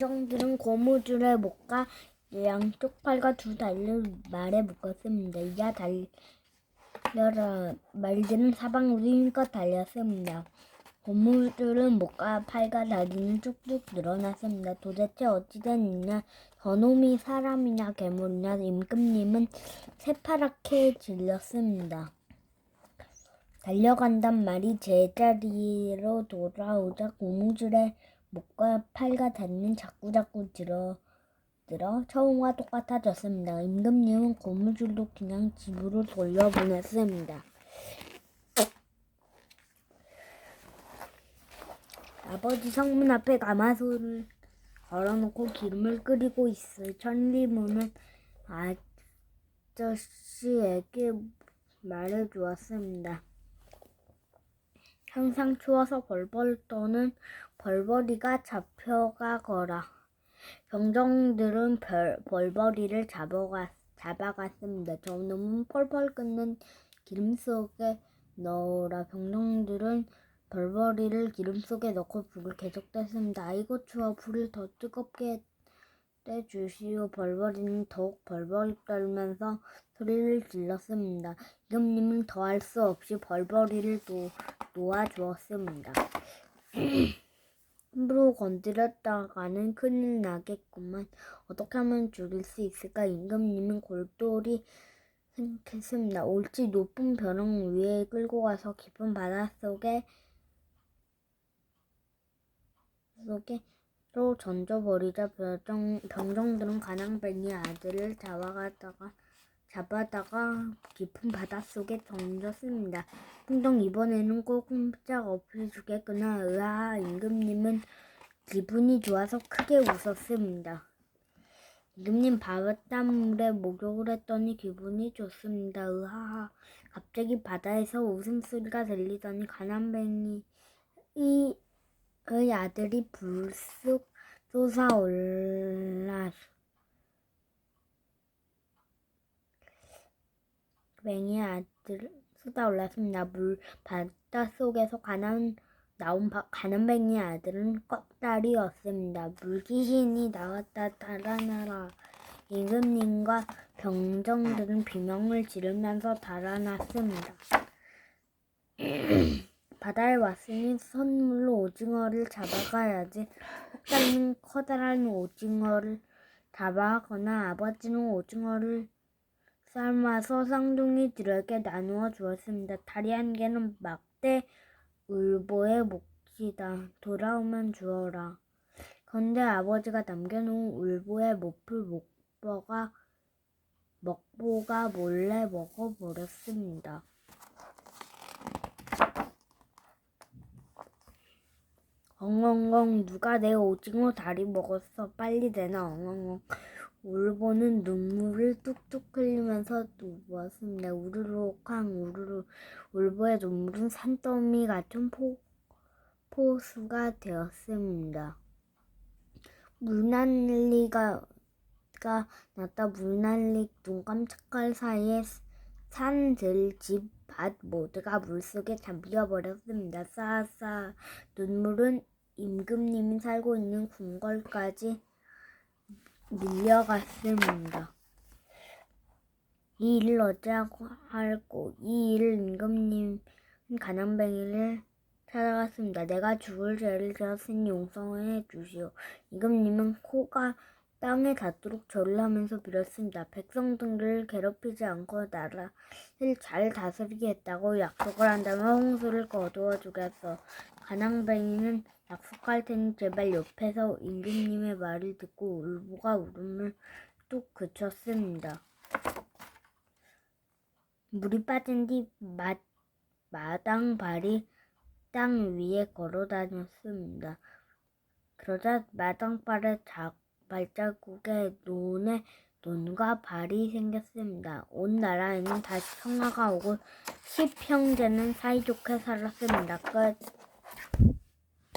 정들은 고무줄에 묶어 양쪽 팔과 두 다리를 말에 묶었습니다. 이자 달려라 말들은 사방으로 힘껏 달렸습니다. 고무줄은 목과 팔과 다리는 쭉쭉 늘어났습니다. 도대체 어찌된 일이냐? 저놈이 사람이냐 괴물이냐? 임금님은 새파랗게 질렸습니다. 달려간단 말이 제자리로 돌아오자 고무줄에 목과 팔과 다리는 자꾸자꾸 들어 들어 처음과 똑같아졌습니다. 임금님은 고무줄도 그냥 집으로 돌려보냈습니다. 아버지 성문 앞에 가마솥을 걸어놓고 기름을 끓이고 있을 천리문은 아저씨에게 말해주었습니다. 항상 추워서 벌벌 떠는 벌벌이가 잡혀가거라. 병정들은 벌, 벌벌이를 잡아가, 잡아갔습니다. 저놈은 펄펄 끓는 기름 속에 넣으라. 병정들은 벌벌이를 기름 속에 넣고 불을 계속 뗐습니다. 아이고 추워 불을 더 뜨겁게 떼 주시오. 벌벌이는 더욱 벌벌 떨면서 소리를 질렀습니다. 이금님은 더할 수 없이 벌벌이를 놓, 놓아주었습니다. 함부로 건드렸다가는 큰일 나겠구만. 어떻게 하면 죽일 수 있을까? 임금님은 골똘히 생각했습니다. 옳지 높은 벼랑 위에 끌고 가서 깊은 바닷속에 속에 로 던져버리자 병정, 병정들은 가난뱅이 아들을 잡아가다가 잡아다가 깊은 바닷속에 던졌습니다. 풍덩 이번에는 꼭 꼼짝 없이 죽겠구나. 으아 임금님은 기분이 좋아서 크게 웃었습니다. 임금님 바닷물에 목욕을 했더니 기분이 좋습니다. 으하하 갑자기 바다에서 웃음소리가 들리더니 가난뱅이의 아들이 불쑥 솟아올라 맹이 아들 쏟아올랐습니다. 물 바닷속에서 가난 나온 바, 가난뱅이 아들은 꺽다리였습니다. 물귀신이 나왔다 달아나라. 임금님과 병정들은 비명을 지르면서 달아났습니다. 바다에 왔으니 선물로 오징어를 잡아가야지. 혹자는 커다란 오징어를 잡아가거나 아버지는 오징어를 삶아서 쌍둥이들에게 나누어 주었습니다. 다리 한 개는 막대 울보의 몫이다. 돌아오면 주어라. 그런데 아버지가 남겨놓은 울보의 몫을 목보가 먹보가 몰래 먹어버렸습니다. 엉엉엉 누가 내 오징어 다리 먹었어. 빨리 내놔. 엉엉엉. 울보는 눈물을 뚝뚝 흘리면서 누웠습니다. 우르르쾅. 우르르. 울보의 눈물은 산더미 같은 포, 포수가 되었습니다. 물난리가 가 났다. 물난리 눈 깜짝할 사이에 산들 집 밭 모두가 물속에 잠겨 버렸습니다. 싸싸 눈물은 임금님이 살고 있는 궁궐까지 밀려갔습니다. 이 일을 어찌하고 할꼬 이 일을 임금님 가난뱅이를 찾아갔습니다. 내가 죽을 죄를 지었으니 용서해 주시오. 임금님은 코가 땅에 닿도록 절을 하면서 빌었습니다. 백성들을 괴롭히지 않고 나라를 잘 다스리겠다고 약속을 한다면 홍수를 거두어 주겠어. 가난뱅이는 약속할 테니 제발 옆에서 임금님의 말을 듣고 울보가 울음을 뚝 그쳤습니다. 물이 빠진 뒤 마, 마당 발이 땅 위에 걸어 다녔습니다. 그러자 마당발에 자, 발자국에 논에 논과 발이 생겼습니다. 온 나라에는 다시 평화가 오고 십 형제는 사이좋게 살았습니다. 끝.